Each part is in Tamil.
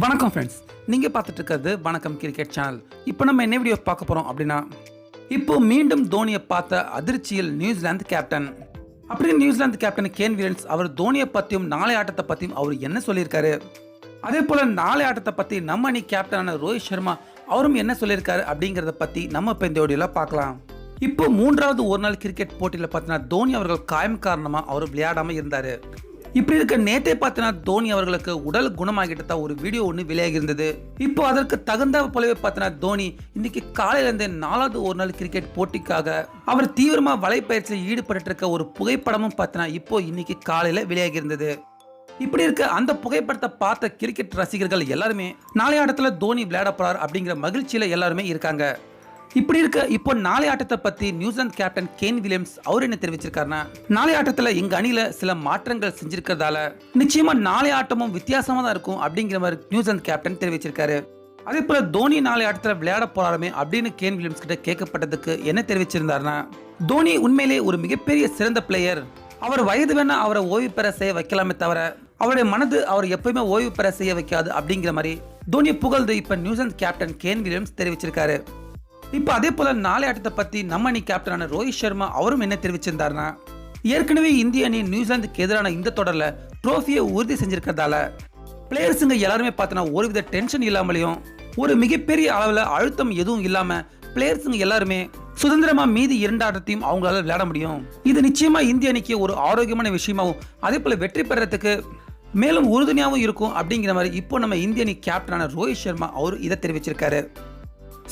வணக்கம் ஃப்ரெண்ட்ஸ் நீங்கள் பார்த்துட்டு இருக்கிறது வணக்கம் கிரிக்கெட் சேனல் இப்போ நம்ம என்ன வீடியோ பார்க்க போகிறோம் அப்படின்னா இப்போ மீண்டும் தோனியை பார்த்த அதிர்ச்சியில் நியூசிலாந்து கேப்டன் அப்படி நியூசிலாந்து கேப்டன் கேன் வீரன்ஸ் அவர் தோனியை பற்றியும் நாளை ஆட்டத்தை பற்றியும் அவர் என்ன சொல்லியிருக்காரு? அதே போல் நாளை ஆட்டத்தை பற்றி நம்ம அணி கேப்டனான ரோஹித் சர்மா அவரும் என்ன சொல்லியிருக்காரு அப்படிங்கிறத பற்றி நம்ம இப்போ இந்த வீடியோவில் பார்க்கலாம். இப்போ மூன்றாவது ஒரு நாள் கிரிக்கெட் போட்டியில் பார்த்தீங்கன்னா தோனி அவர்கள் காயம் காரணமாக அவர் விளையாடாமல் இருந்தார். இப்படி இருக்க நேத்தே பார்த்தீங்கன்னா தோனி அவர்களுக்கு உடல் குணமாகிட்டு தான் ஒரு வீடியோ ஒன்று வெளியாகி இருந்தது இப்போ அதற்கு தகுந்த போலவே பார்த்தீங்கன்னா தோனி இன்னைக்கு காலையிலேருந்து நாலாவது ஒரு நாள் கிரிக்கெட் போட்டிக்காக அவர் தீவிரமாக வலைப்பயிற்சியில் ஈடுபட்டு இருக்க ஒரு புகைப்படமும் பார்த்தீங்கன்னா இப்போ இன்னைக்கு காலையில் வெளியாகி இருந்தது இப்படி இருக்க அந்த புகைப்படத்தை பார்த்த கிரிக்கெட் ரசிகர்கள் எல்லாருமே நாளைய இடத்துல தோனி விளையாட போறார் அப்படிங்கிற மகிழ்ச்சியில எல்லாருமே இருக்காங்க. இப்படி இருக்க இப்போ நாளை ஆட்டத்தை பத்தி New Zealand captain Kane Williams அவர் என்ன தெரிவிச்சிருக்காருன்னா நாளை ஆட்டத்துல எங்க அணியில சில மாற்றங்கள் செஞ்சிருக்கிறதால நிச்சயமா நாளை ஆட்டமும் வித்தியாசமா தான் இருக்கும் அப்படிங்கிற மாதிரி நியூசிலாந்து கேப்டன் தெரிவிச்சிருக்காரு. அதே போல தோனி நாளை ஆட்டத்துல விளையாட போறாருமே அப்படின்னு கேன் வில்லியம்ஸ் கிட்ட கேட்கப்பட்டதுக்கு என்ன தெரிவிச்சிருந்தாருன்னா தோனி உண்மையிலே ஒரு மிகப்பெரிய சிறந்த பிளேயர் அவர் வயது வேணா அவரை ஓய்வு பெற செய்ய வைக்கலாமே தவிர அவருடைய மனது அவர் எப்பயுமே ஓய்வு பெற செய்ய வைக்காது அப்படிங்கிற மாதிரி தோனி புகழ்ந்து இப்ப நியூசிலாந்து கேப்டன் கேன் வில்லியம்ஸ் தெரிவிச்சிருக்காரு. இப்போ அதே போல் நாளை ஆட்டத்தை பற்றி நம்ம அணி கேப்டனான ரோஹித் சர்மா அவரும் என்ன தெரிவிச்சிருந்தாருன்னா ஏற்கனவே இந்திய அணி நியூசிலாந்துக்கு எதிரான இந்த தொடரில் ட்ரோஃபியை உறுதி செஞ்சிருக்கிறதால பிளேயர்ஸுங்க எல்லாருமே பார்த்தோன்னா ஒருவித டென்ஷன் இல்லாமலையும் ஒரு மிகப்பெரிய அளவில் அழுத்தம் எதுவும் இல்லாமல் பிளேயர்ஸுங்க எல்லாருமே சுதந்திரமா மீதி இரண்டு ஆட்டத்தையும் அவங்களால விளையாட முடியும். இது நிச்சயமா இந்திய அணிக்கு ஒரு ஆரோக்கியமான விஷயமாகவும் அதே போல வெற்றி பெறறதுக்கு மேலும் உறுதுணையாகவும் இருக்கும் அப்படிங்கிற மாதிரி இப்போ நம்ம இந்திய அணி கேப்டனான ரோஹித் சர்மா அவர் இதை தெரிவிச்சிருக்காரு.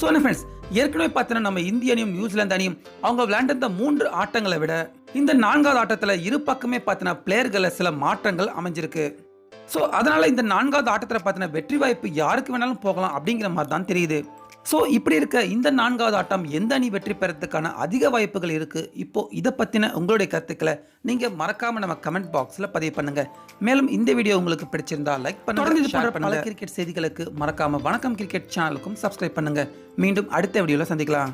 ஸோ என்ன ஃப்ரெண்ட்ஸ் ஏற்கனவே பார்த்தீங்கன்னா நம்ம இந்திய அணியும் நியூசிலாந்து அணியும் அவங்க விளையாண்டிருந்த மூன்று ஆட்டங்களை விட இந்த நான்காவது ஆட்டத்தில் இரு பக்கமே பார்த்தீங்கன்னா பிளேயர்களில் சில மாற்றங்கள் அமைஞ்சிருக்கு. ஸோ அதனால் இந்த நான்காவது ஆட்டத்தில் பார்த்தீங்கன்னா வெற்றி வாய்ப்பு யாருக்கு வேணாலும் போகலாம் அப்படிங்கிற மாதிரி தான் தெரியுது. ஸோ இப்படி இருக்க இந்த நான்காவது ஆட்டம் எந்த அணி வெற்றி பெறத்துக்கான அதிக வாய்ப்புகள் இருக்கு? இப்போ இதை பற்றின உங்களுடைய கருத்துக்களை நீங்கள் மறக்காம நம்ம கமெண்ட் பாக்ஸில் பதிவு பண்ணுங்க. மேலும் இந்த வீடியோ உங்களுக்கு பிடிச்சிருந்தா லைக் பண்ணுங்க பண்ணுங்க. கிரிக்கெட் செய்திகளுக்கு மறக்காம வணக்கம் கிரிக்கெட் சேனலுக்கும் சப்ஸ்கிரைப் பண்ணுங்க. மீண்டும் அடுத்த வீடியோவில் சந்திக்கலாம்.